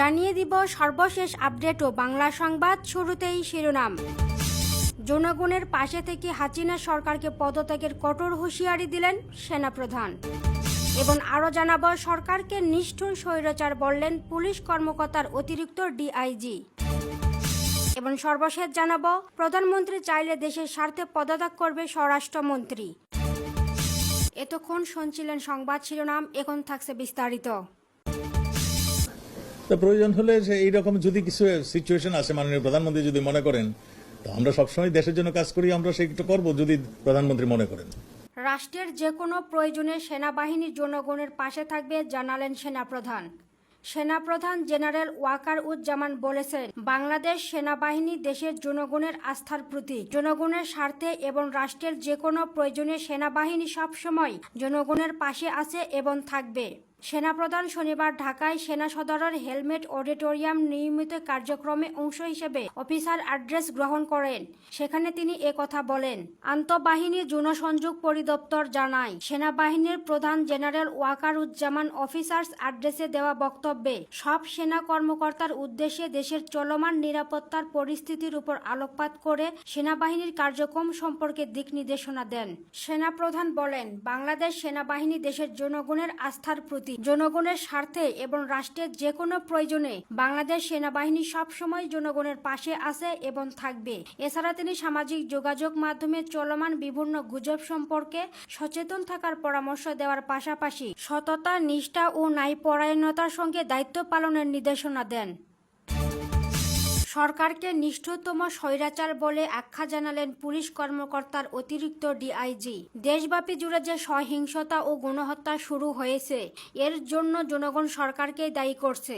জানিয়ে দিব সর্বশেষ আপডেট ও বাংলা সংবাদ শুরুতেই শিরোনাম। জনগণের পাশে থেকে হাসিনা সরকারকে পদত্যাগের কঠোর হুঁশিয়ারি দিলেন সেনাপ্রধান। এবং আরও জানাব, সরকারকে নিষ্ঠুর স্বৈরাচার বললেন পুলিশ কর্মকর্তার অতিরিক্ত ডিআইজি। এবং সর্বশেষ জানাব, প্রধানমন্ত্রী চাইলে দেশের স্বার্থে পদত্যাগ করবে স্বরাষ্ট্রমন্ত্রী। এতক্ষণ শুনছিলেন সংবাদ শিরোনাম, এখন থাকছে বিস্তারিত। তো প্রয়োজন হলে এইরকম যদি কিছু সিচুয়েশন আসে, মাননীয় প্রধানমন্ত্রী যদি মনে করেন, তো আমরা সবসময় দেশের জন্য কাজ করি, আমরা সেটা করব যদি প্রধানমন্ত্রী মনে করেন। রাষ্ট্রের যে কোনো প্রয়োজনে সেনাবাহিনী জনগণের পাশে থাকবে, জানালেন সেনাপ্রধান। সেনাপ্রধান জেনারেল ওয়াকার উজ্জামান বলেছেন, বাংলাদেশ সেনাবাহিনী দেশের জনগণের আস্থার প্রতীক। জনগণের স্বার্থে এবং রাষ্ট্রের যে কোনো প্রয়োজনে সেনাবাহিনী সবসময় জনগণের পাশে আছে এবং থাকবে। সেনাপ্রধান শনিবার ঢাকায় সেনা সদরের হেলমেট অডিটোরিয়াম নিয়মিত কার্যক্রমে অংশ হিসেবে অফিসার অ্যাড্রেস গ্রহণ করেন। সেখানে তিনি কথা বলেন। আন্তঃবাহিনী জনসংযোগ পরিদপ্তর জানায়, সেনাবাহিনীর প্রধান জেনারেল ওয়াকার উজ্জামান অফিসার্স অ্যাড্রেসে দেওয়া বক্তব্যে, সব সেনা কর্মকর্তার উদ্দেশ্যে দেশের চলমান নিরাপত্তার পরিস্থিতির উপর আলোকপাত করে সেনাবাহিনীর কার্যক্রম সম্পর্কে দিক নির্দেশনা দেন। সেনাপ্রধান বলেন, বাংলাদেশ সেনাবাহিনী দেশের জনগণের আস্থার প্রতি জনগণের স্বার্থে এবং রাষ্ট্রের যে কোনো প্রয়োজনে বাংলাদেশ সেনাবাহিনী সবসময় জনগণের পাশে আছে এবং থাকবে। এছাড়া তিনি সামাজিক যোগাযোগ মাধ্যমে চলমান বিভিন্ন গুজব সম্পর্কে সচেতন থাকার পরামর্শ দেওয়ার পাশাপাশি সততা, নিষ্ঠা ও ন্যায়পরায়ণতার সঙ্গে দায়িত্ব পালনের নির্দেশনা দেন। সরকারকে নিষ্ঠুরতম স্বৈরাচার বলে আখ্যা জানালেন পুলিশ কর্মকর্তার অতিরিক্ত ডিআইজি। দেশব্যাপী জুড়ে যে সহিংসতা ও গণহত্যা শুরু হয়েছে, এর জন্য জনগণ সরকারকেই দায়ী করছে।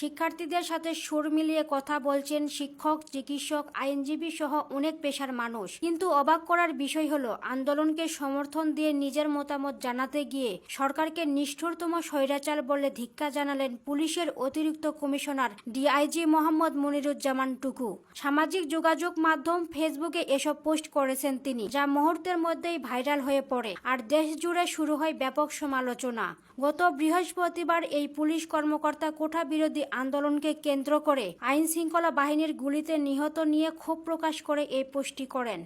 শিক্ষার্থীদের সাথে সুর মিলিয়ে কথা বলছেন শিক্ষক, চিকিৎসক, আইনজীবী সহ অনেক পেশার মানুষ। কিন্তু অবাক করার বিষয় হলো, আন্দোলনকে সমর্থন দিয়ে নিজের মতামত জানাতে গিয়ে সরকারকে নিষ্ঠুরতম স্বৈরাচার বলে ধিক্কা জানালেন পুলিশের অতিরিক্ত কমিশনার ডিআইজি মোহাম্মদ মনিরুজ্জামান। টুকু সামাজিক যোগাযোগ মাধ্যম ফেসবুকে এসব পোস্ট করেছেন তিনি, যা মুহূর্তের মধ্যেই ভাইরাল হয়ে পড়ে আর দেশ জুড়ে শুরু হয় ব্যাপক সমালোচনা। গত বৃহস্পতিবার এই পুলিশ কর্মকর্তা কোঠা বিরোধী আন্দোলনকে কেন্দ্র করে আইন শৃঙ্খলা বাহিনীর গুলিতে নিহত নিয়ে ক্ষোভ প্রকাশ করে এই পোস্টটি করেন।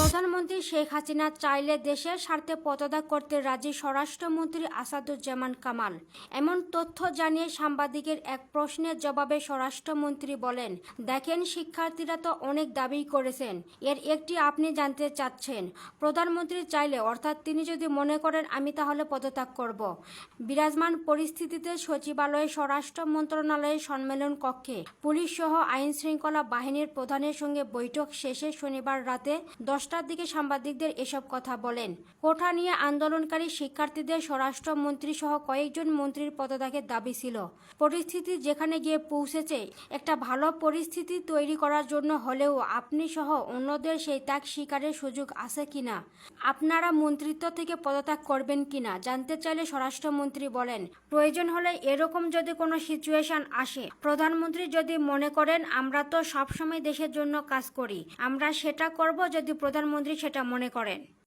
প্রধানমন্ত্রী শেখ হাসিনা চাইলে দেশের স্বার্থে পদত্যাগ করতে রাজি স্বরাষ্ট্রমন্ত্রী আসাদুজ্জামান কামাল। এমন তথ্য জানিয়ে সাংবাদিকের এক প্রশ্নের জবাবে স্বরাষ্ট্রমন্ত্রী বলেন, দেখেন, শিক্ষার্থীরা তো অনেক দাবি করেছেন। এর একটি আপনি জানতে চাচ্ছেন। প্রধানমন্ত্রী চাইলে, অর্থাৎ তিনি যদি মনে করেন, আমি তাহলে পদত্যাগ করব। বিরাজমান পরিস্থিতিতে সচিবালয়ে স্বরাষ্ট্র মন্ত্রণালয়ের সম্মেলন কক্ষে পুলিশ সহ আইন শৃঙ্খলা বাহিনীর প্রধানের সঙ্গে বৈঠক শেষে শনিবার রাতে দশটার দিকে সাংবাদিকদের এসব কথা বলেন। কোঠা নিয়ে আন্দোলনকারী শিক্ষার্থীদের স্বরাষ্ট্রমন্ত্রী সহ কয়েকজন মন্ত্রীর পদত্যাগের দাবি ছিল। পরিস্থিতি যেখানে গিয়ে পৌঁছেছে, একটা ভালো পরিস্থিতি তৈরি করার জন্য হলেও আপনি সহ অন্যদের সেই ত্যাগ স্বীকারের সুযোগ আছে কিনা? আপনারা মন্ত্রিত্ব থেকে পদত্যাগ করবেন কিনা? জানতে চাইলে স্বরাষ্ট্রমন্ত্রী বলেন, প্রয়োজন হলে এরকম যদি কোনো সিচুয়েশন আসে, প্রধানমন্ত্রী যদি মনে করেন, আমরা তো সবসময় দেশের জন্য কাজ করি, আমরা সেটা করব যদি প্রধানমন্ত্রী সেটা মনে করেন।